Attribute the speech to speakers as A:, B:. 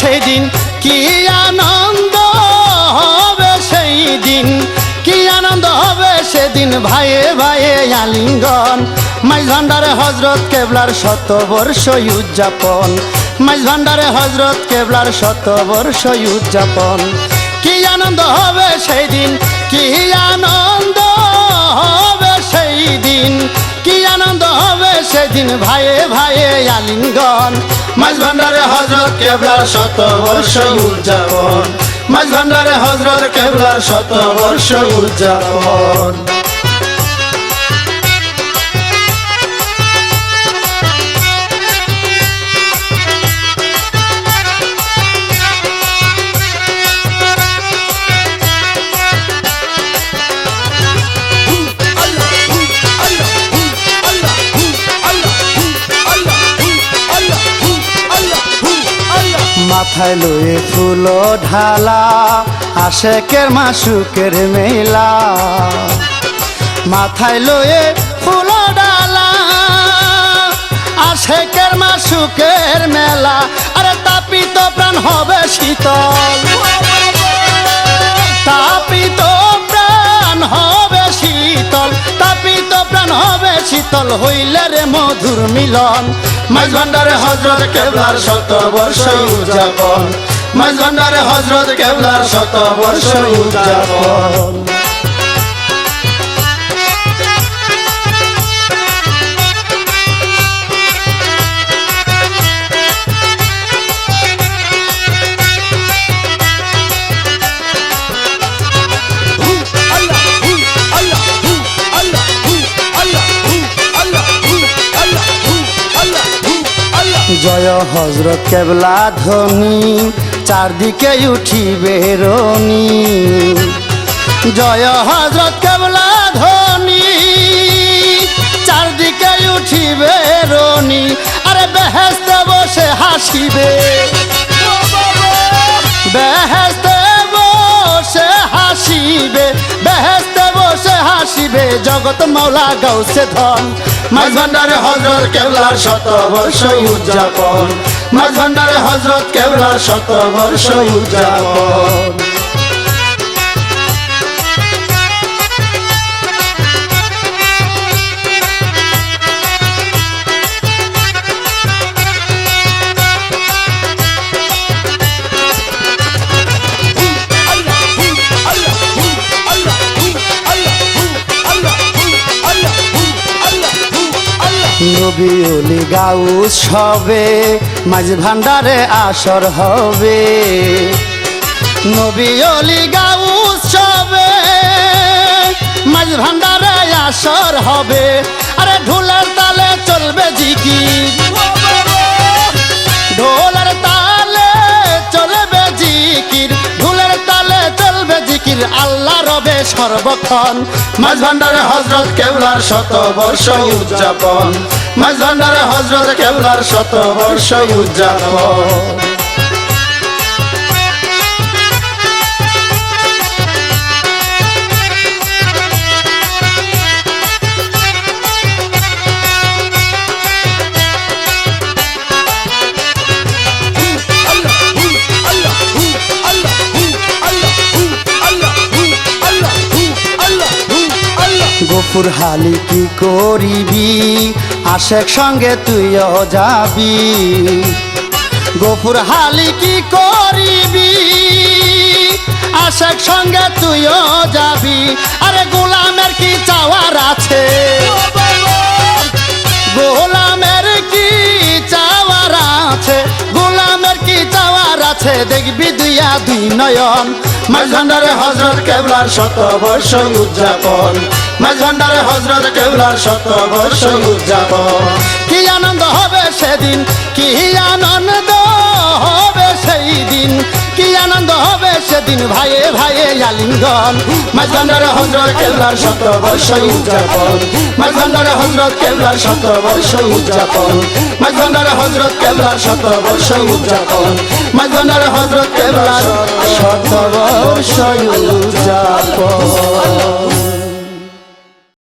A: সেই দিন কি আনন্দ হবে সেই দিন কি আনন্দ হবে সেদিন? ভাইয়ে ভাইয়ে আলিঙ্গন। মাইজ ভান্ডারে হজরত কেবলার শত বর্ষ উদযাপন। মাইজ ভান্ডারে হজরত কেবলার শত বর্ষ উদযাপন। কি আনন্দ হবে সেই দিন কি আনন্দ হবে সেদিন ভাইয়ে ভাইয়ে আলিঙ্গন। মাঝ ভান্ডারে হজরত কেবলার শত বর্ষ উদযাপন। মাঝ ভান্ডারে হজরত কেবলার শত বর্ষ উদযাপন। মাথায় লয়ে ফুল ঢালা, আশেকের মাসুকের মেলা। মাথায় লয়ে ফুল ডালা আশেকের মাসুকের মেলা। আরে তাপিত প্রাণ হবে শীতল। হবে শীতল হইলে রে মধুর মিলন। মাঝ ভান্ডারে হজরত কেবলার শত বর্ষ উদযাপন। মাঝ ভান্ডারে হজরত কেবলার শত বর্ষ উদযাপন। জয় হজরত কেবলা ধ্বনি, চারদিকে উঠিবে রনি। জয় হজরত কেবলা ধ্বনি, চারদিকে উঠিবে রনি। আরে বেহেস্তে বসে হাসিবে। বেহেস্তে বসে হাসিবে। হাসিবে জগৎ মৌলা গাউসে ধন। মাঝ ভান্ডারে হজরত কেবলার শত বর্ষ উদযাপন। মাঝ ভান্ডারে হজরত কেবলার শত বর্ষ উদযাপন। নবী অলি গাউস হবে মাঝ ভান্ডারে আসর হবে। নবী অলি গাউস হবে মাঝ ভান্ডারে আসর হবে। আরে ঢোলের তালে চলবে জিকির। সর্বক্ষণ। মাঝ ভান্ডারে হজরত কেউলার শত বর্ষ উদযাপন। মাঝ ভান্ডারে হজরত কেউলার শত বর্ষ উদযাপন। গফুর হালি কি করিবি? আশেক সঙ্গে তুইও যাবি। গফুর, হালি কি করিবি? আশেক সঙ্গে তুইও যাবি। আরে গোলামের কি চাওয়ার আছে? গোলামের দুই নয়ন হজরত কেবলার শত বর্ষ উদযাপন। মাঝ ভান্ডারে হজরত কেবলার শত বর্ষ উদযাপন। কি আনন্দ হবে সেদিন, কি আনন্দ সেদিন ভাইয়ে ভাইয়ে আলিঙ্গন মাঝখানের হজরত কেবলার শত বর্ষ উদযাপন। মাঝখানের হজরত কেবলার শত বর্ষ উদযাপন। মাঝখানের হজরত কেবলার শত বর্ষ উদযাপন। মাঝখানের হজরত কেবলার শত বর্ষ উদযাপন।